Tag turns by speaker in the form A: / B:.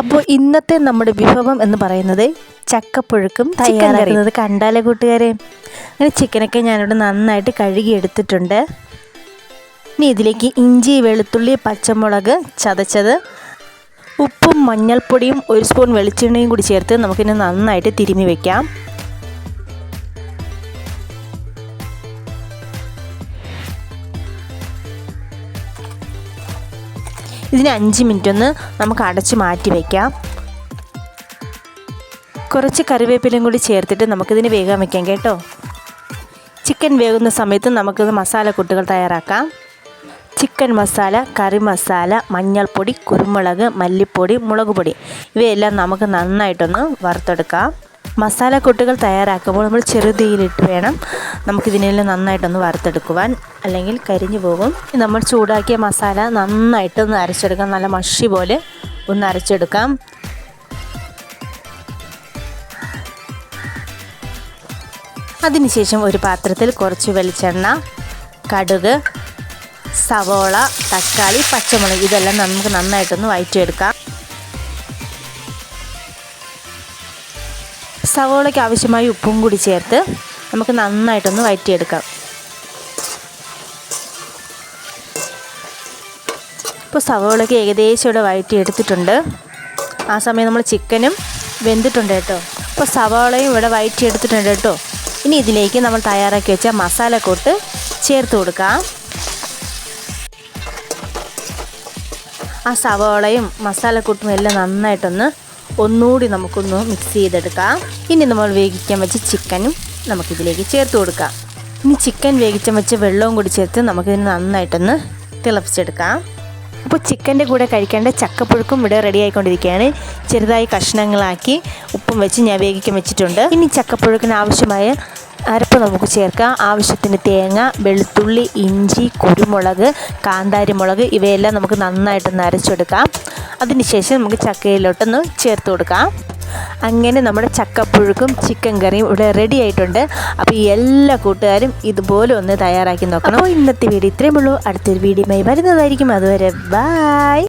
A: അപ്പോൾ ഇന്നത്തെ നമ്മുടെ വിഭവം എന്ന് പറയുന്നത് ചക്കപ്പുഴുക്കും തയ്യാറാക്കുന്നത് കണ്ടാലേ കൂട്ടുകാരെ. അങ്ങനെ ചിക്കനൊക്കെ ഞാനിവിടെ നന്നായിട്ട് കഴുകി എടുത്തിട്ടുണ്ട് ഇനി ഇതിലേക്ക് ഇഞ്ചി വെളുത്തുള്ളി പച്ചമുളക് ചതച്ചത്. ഉപ്പും മഞ്ഞൾപ്പൊടിയും ഒരു സ്പൂൺ വെളിച്ചെണ്ണയും കൂടി ചേർത്ത് നമുക്കിനി നന്നായിട്ട് തിരുമ്മി വെക്കാം. ഇതിന് അഞ്ച് മിനിറ്റ് ഒന്ന് നമുക്ക് അടച്ച് മാറ്റി വയ്ക്കാം കുറച്ച് കറിവേപ്പിലയും കൂടി ചേർത്തിട്ട് നമുക്കിതിന് വേഗം വയ്ക്കാം കേട്ടോ. ചിക്കൻ വേകുന്ന സമയത്ത് നമുക്കിത് മസാലക്കൂട്ടുകൾ തയ്യാറാക്കാം. ചിക്കൻ മസാല കറി മസാല മഞ്ഞൾപ്പൊടി കുരുമുളക് മല്ലിപ്പൊടി മുളക് പൊടി ഇവയെല്ലാം നമുക്ക് നന്നായിട്ടൊന്ന് വറുത്തെടുക്കാം. മസാലക്കൂട്ടുകൾ തയ്യാറാക്കുമ്പോൾ നമ്മൾ ചെറുതീയിലിട്ട് വേണം നമുക്കിതിനെല്ലാം നന്നായിട്ടൊന്ന് വറുത്തെടുക്കുവാൻ. അല്ലെങ്കിൽ കരിഞ്ഞു പോകും. നമ്മൾ ചൂടാക്കിയ മസാല നന്നായിട്ടൊന്ന് അരച്ചെടുക്കാം. നല്ല മഷി പോലെ ഒന്ന് അരച്ചെടുക്കാം. അതിനുശേഷം ഒരു പാത്രത്തിൽ കുറച്ച് വെളിച്ചെണ്ണ കടുക് സവോള തക്കാളി പച്ചമുളക് ഇതെല്ലാം നമുക്ക് നന്നായിട്ടൊന്ന് വഴറ്റിയെടുക്കാം സവോളയ്ക്ക് ആവശ്യമായ ഉപ്പും കൂടി ചേർത്ത് നമുക്ക് നന്നായിട്ടൊന്ന് വഴറ്റിയെടുക്കാം ഇപ്പോൾ സവോളയ്ക്ക് ഏകദേശം ഇവിടെ വഴറ്റിയെടുത്തിട്ടുണ്ട് ആ സമയം നമ്മൾ ചിക്കനും വെന്തിട്ടുണ്ട് കേട്ടോ. ഇപ്പോൾ സവാളയും ഇവിടെ വഴറ്റിയെടുത്തിട്ടുണ്ട് കേട്ടോ. ഇനി ഇതിലേക്ക് നമ്മൾ തയ്യാറാക്കി വെച്ച മസാല കൂട്ട് ചേർത്ത് കൊടുക്കാം. ആ സവാളയും മസാലക്കൂട്ടും എല്ലാം നന്നായിട്ടൊന്ന് ഒന്നുകൂടി നമുക്കൊന്ന് മിക്സ് ചെയ്തെടുക്കാം. ഇനി നമ്മൾ വേവിക്കാൻ വെച്ച ചിക്കനും നമുക്കിതിലേക്ക് ചേർത്ത് കൊടുക്കാം. ഇനി ചിക്കൻ വേവിച്ച വെച്ച വെള്ളവും കൂടി ചേർത്ത് നമുക്കിതിന് നന്നായിട്ടൊന്ന് തിളപ്പിച്ചെടുക്കാം. അപ്പോൾ ചിക്കന്റെ കൂടെ കഴിക്കേണ്ട ചക്കപ്പുഴുക്കും ഇവിടെ റെഡി ആയിക്കൊണ്ടിരിക്കുകയാണ്. ചെറുതായി കഷ്ണങ്ങളാക്കി ഉപ്പും വെച്ച് ഞാൻ വേവിക്കാൻ വെച്ചിട്ടുണ്ട്. ഇനി ചക്കപ്പുഴുക്കിന് ആവശ്യമായ അരപ്പ് നമുക്ക് ചേർക്കാം. ആവശ്യത്തിന് തേങ്ങ വെളുത്തുള്ളി ഇഞ്ചി കുരുമുളക് കാന്താരിമുളക് ഇവയെല്ലാം നമുക്ക് നന്നായിട്ടൊന്ന് അരച്ചെടുക്കാം. അതിനുശേഷം നമുക്ക് ചക്കയിലോട്ടൊന്ന് ചേർത്ത് കൊടുക്കാം. അങ്ങനെ നമ്മുടെ ചക്കപ്പുഴുക്കും ചിക്കൻ കറിയും ഇവിടെ റെഡി ആയിട്ടുണ്ട്. അപ്പോൾ എല്ലാ കൂട്ടുകാരും ഇതുപോലെ ഒന്ന് തയ്യാറാക്കി നോക്കണം. അപ്പോൾ ഇന്നത്തെ വീഡിയോ ഇത്രയും ഉള്ളൂ. അടുത്തൊരു വീഡിയോയുമായി വരുന്നതായിരിക്കും. അതുവരെ ബായ്